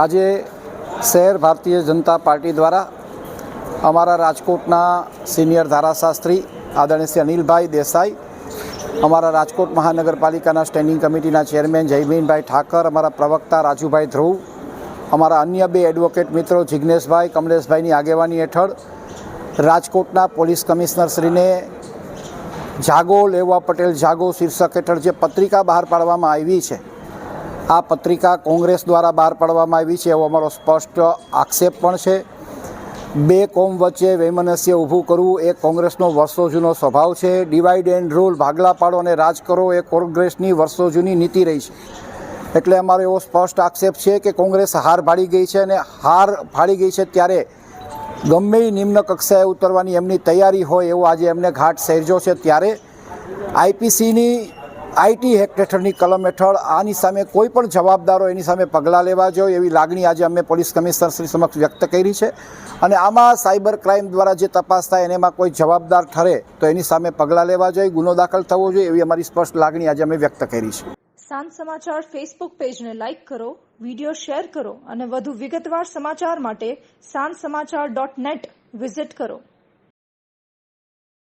આજે શહેર ભારતીય જનતા પાર્ટી દ્વારા અમારા રાજકોટના સિનિયર ધારાશાસ્ત્રી આદરણીય શ્રી અનિલભાઈ દેસાઈ, અમારા રાજકોટ મહાનગરપાલિકાના સ્ટેન્ડિંગ કમિટીના ચેરમેન જયમીનભાઈ ઠાકર, અમારા પ્રવક્તા રાજુભાઈ ધ્રુવ, અમારા અન્ય બે એડવોકેટ મિત્રો જિજ્ઞેશભાઈ કમલેશભાઈની આગેવાની હેઠળ રાજકોટના પોલીસ કમિશનરશ્રીને જાગો લેવા પટેલ જાગો શીર્ષક હેઠળ જે પત્રિકા બહાર પાડવામાં આવી છે આ પત્રિકા કોંગ્રેસ દ્વારા બહાર પાડવામાં આવી છે એવો અમારો સ્પષ્ટ આક્ષેપ પણ છે. બે કોમ વચ્ચે વૈમનસ્ય ઊભું કરવું એ કોંગ્રેસનો વર્ષો જૂનો સ્વભાવ છે. ડિવાઈડ એન્ડ રૂલ ભાગલા પાડો અને રાજ કરો એ કોંગ્રેસની વર્ષો જૂની નીતિ રહી છે. એટલે અમારો એવો સ્પષ્ટ આક્ષેપ છે કે કોંગ્રેસ હાર ભાડી ગઈ છે અને હાર ભાડી ગઈ છે ત્યારે ગમે નિમ્ન કક્ષાએ ઉતરવાની એમની તૈયારી હોય એવો આજે એમને ઘાટ સહેરજો છે. ત્યારે આઈપીસીની આઈટી એક્ટ હેઠળની કલમ હેઠળ આની સામે કોઈ પણ જવાબદારો એની સામે પગલાં લેવા જોઈએ એવી લાગણી આજે અમે પોલીસ કમિશનર શ્રી સમક્ષ વ્યક્ત કરી છે. અને આમાં સાયબર ક્રાઇમ દ્વારા જે તપાસ થાય એમાં કોઈ જવાબદાર ઠરે તો એની સામે પગલાં લેવા જોઈએ, ગુનો દાખલ થવો જોઈએ એવી અમારી સ્પષ્ટ લાગણી આજે અમે વ્યક્ત કરી છે. સાંજ સમાચાર ફેસબુક પેજને લાઇક કરો વીડિયો શેર કરો અને વધુ વિગતવાર સમાચાર માટે સાંજ સમાચાર ડોટ નેટ વિઝિટ કરો.